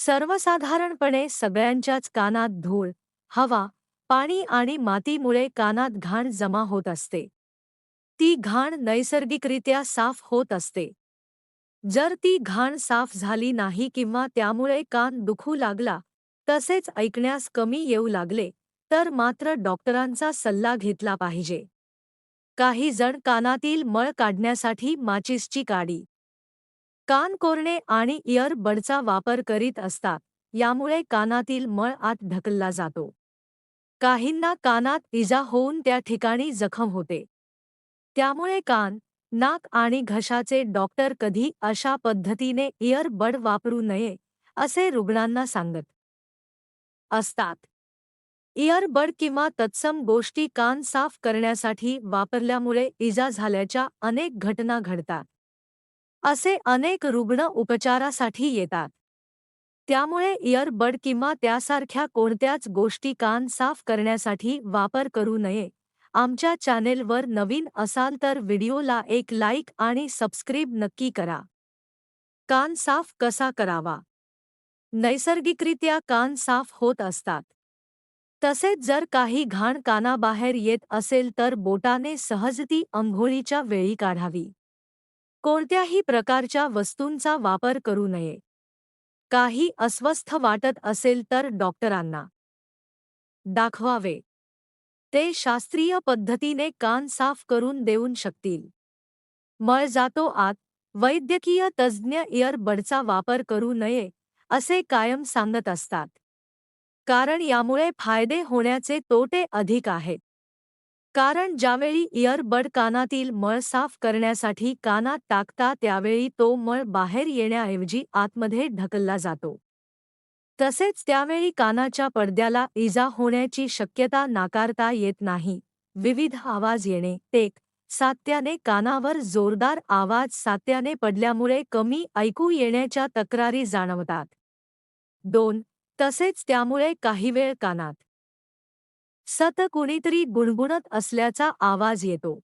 सर्वसाधारणपणे सगळ्यांच्याच कानात धूळ हवा पाणी आणि मातीमुळे कानात घाण जमा होत असते. ती घाण नैसर्गिकरित्या साफ होत असते. जर ती घाण साफ झाली नाही किंवा त्यामुळे कान दुखू लागला तसेच ऐकण्यास कमी येऊ लागले तर मात्र डॉक्टरांचा सल्ला घेतला पाहिजे. काही जण कानातील मळ काढण्यासाठी माचिसची काडी कान कोरणे आणि इयरबडचा वापर करीत असतात यामुळे कानातील मळ आत ढकलला जातो. काहींना कानात इजा होऊन त्या ठिकाणी जखम होते. त्यामुळे कान नाक आणि घशाचे डॉक्टर कधी अशा पद्धतीने इयरबड वापरू नये असे रुग्णांना सांगत असतात. इयरबड किंवा तत्सम गोष्टी कान साफ करण्यासाठी वापरल्यामुळे इजा झाल्याच्या अनेक घटना घडतात. असे अनेक रुग्ण उपचारासाठी येतात. त्यामुळे इयरबड किंवा त्यासारख्या कोणत्याच गोष्टी कान साफ करण्यासाठी वापर करू नये. आमच्या चॅनेलवर नवीन असाल तर व्हिडिओला एक लाईक आणि सबस्क्रीब नक्की करा. कान साफ कसा करावा? नैसर्गिकरित्या कान साफ होत असतात. तसेच जर काही घाण कानाबाहेर येत असेल तर बोटाने सहजती अंघोळीच्या वेळी काढावी. कोणत्याही प्रकारच्या वस्तूंचा वापर करू नये. काही अस्वस्थ वाटत असेल तर डॉक्टरांना. दाखवावे. ते शास्त्रीय पद्धतीने कान साफ करून देऊन शकतील. मळ जातो आत वैद्यकीय तज्ज्ञ इयरबडचा वापर करू नये असे कायम सांगत असतात. कारण यामुळे फायदे होण्याचे तोटे अधिक आहेत. कारण ज्यावेळी इयरबड कानातील मळ साफ करण्यासाठी कानात टाकता त्यावेळी तो मळ बाहेर येण्याऐवजी आतमध्ये ढकलला जातो. तसेच त्यावेळी कानाच्या पडद्याला इजा होण्याची शक्यता नाकारता येत नाही. विविध आवाज येणे टेक सात्याने कानावर जोरदार आवाज सात्याने पडल्यामुळे कमी ऐकू येण्याच्या तक्रारी जाणवतात. दोन तसेच त्यामुळे काही वेळ कानात सत कुणीतरी गुणगुणत असल्याचा आवाज येतो.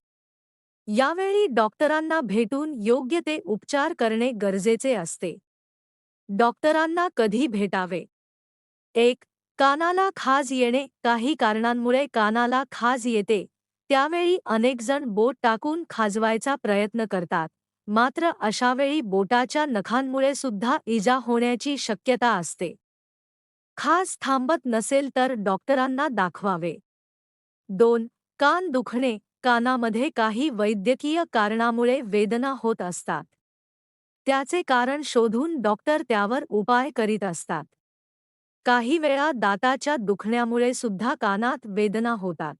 यावेळी डॉक्टरांना भेटून योग्य ते उपचार करणे गरजेचे असते. डॉक्टरांना कधी भेटावे? एक कानाला खाज येणे काही कारणांमुळे कानाला खाज येते त्यावेळी अनेकजण बोट टाकून खाजवायचा प्रयत्न करतात मात्र अशावेळी बोटाच्या नखांमुळे सुद्धा इजा होण्याची शक्यता असते. खास थांबत नसेल तर डॉक्टरांना दाखवावे. दोन कान दुखणे कानामध्ये काही वैद्यकीय कारणामुळे वेदना होत असतात. त्याचे कारण शोधून डॉक्टर त्यावर उपाय करीत असतात. काही वेळा दाताच्या दुखण्यामुळे सुद्धा कानात वेदना होतात.